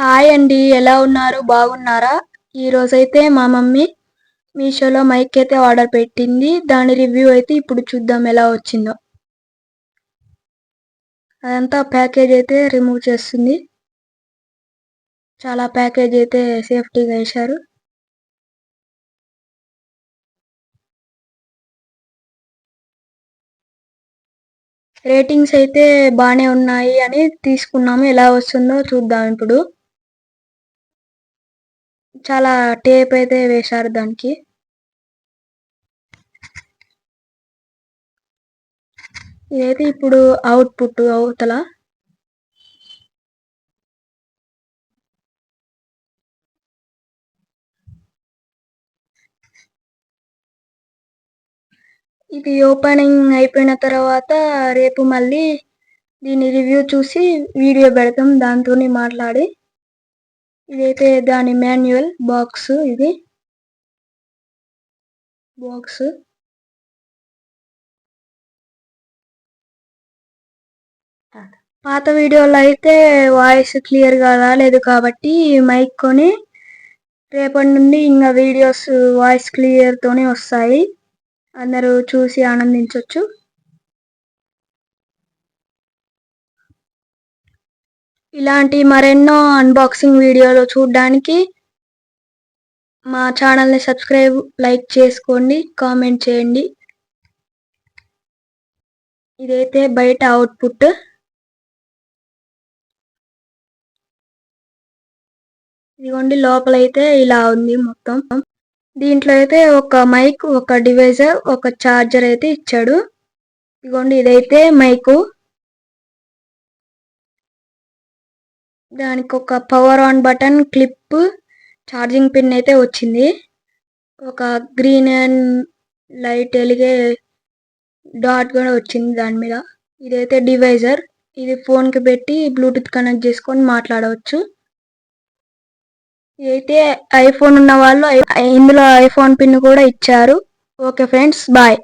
Hi అండి ఎలా ఉన్నారు? బాగున్నారా? ఈరోజు అయితే మా మమ్మీ మీషోలో మైక్ అయితే ఆర్డర్ పెట్టింది. దాని రివ్యూ అయితే ఇప్పుడు చూద్దాం ఎలా వచ్చిందో. అదంతా ప్యాకేజ్ అయితే రిమూవ్ చేస్తుంది. చాలా ప్యాకేజ్ అయితే సేఫ్టీగా వేశారు. రేటింగ్స్ అయితే బాగానే ఉన్నాయి అని తీసుకున్నాము. ఎలా వస్తుందో చూద్దాం ఇప్పుడు. చాలా టేప్ అయితే వేశారు దానికి. ఇదైతే ఇప్పుడు అవుట్పుట్ అవతల. ఇది ఓపెనింగ్ అయిపోయిన తర్వాత రేపు మళ్ళీ దీని రివ్యూ చూసి వీడియో పెడతాం దాంతో మాట్లాడి. ఇదైతే దాని మాన్యువల్ బాక్స్ ఇది. బాక్స్. పాత వీడియోలో అయితే వాయిస్ క్లియర్గా రాలేదు కాబట్టి మైక్ కొని రేపటి నుండి ఇంకా వీడియోస్ వాయిస్ క్లియర్తోనే వస్తాయి. అందరూ చూసి ఆనందించవచ్చు ఇలాంటి మరెన్నో అన్బాక్సింగ్ వీడియోలు చూడడానికి మా ఛానల్ని సబ్స్క్రైబ్ లైక్ చేసుకోండి కామెంట్ చేయండి. ఇదైతే బయట అవుట్పుట్ ఇదిగోండి లోపలైతే ఇలా ఉంది మొత్తం. దీంట్లో అయితే ఒక మైక్ ఒక డివైజర్ ఒక చార్జర్ అయితే ఇచ్చాడు. ఇదిగోండి ఇదైతే మైకు దానికి ఒక power on button clip charging pin అయితే వచ్చింది. ఒక గ్రీన్ అండ్ లైట్ వెలిగే డాట్ కూడా వచ్చింది దాని మీద. ఇదైతే డివైజర్ ఇది ఫోన్కి పెట్టి బ్లూటూత్ కనెక్ట్ చేసుకొని మాట్లాడవచ్చు. ఇదైతే ఐఫోన్ ఉన్న వాళ్ళు ఇందులో ఐఫోన్ పిన్ కూడా ఇచ్చారు. Okay friends bye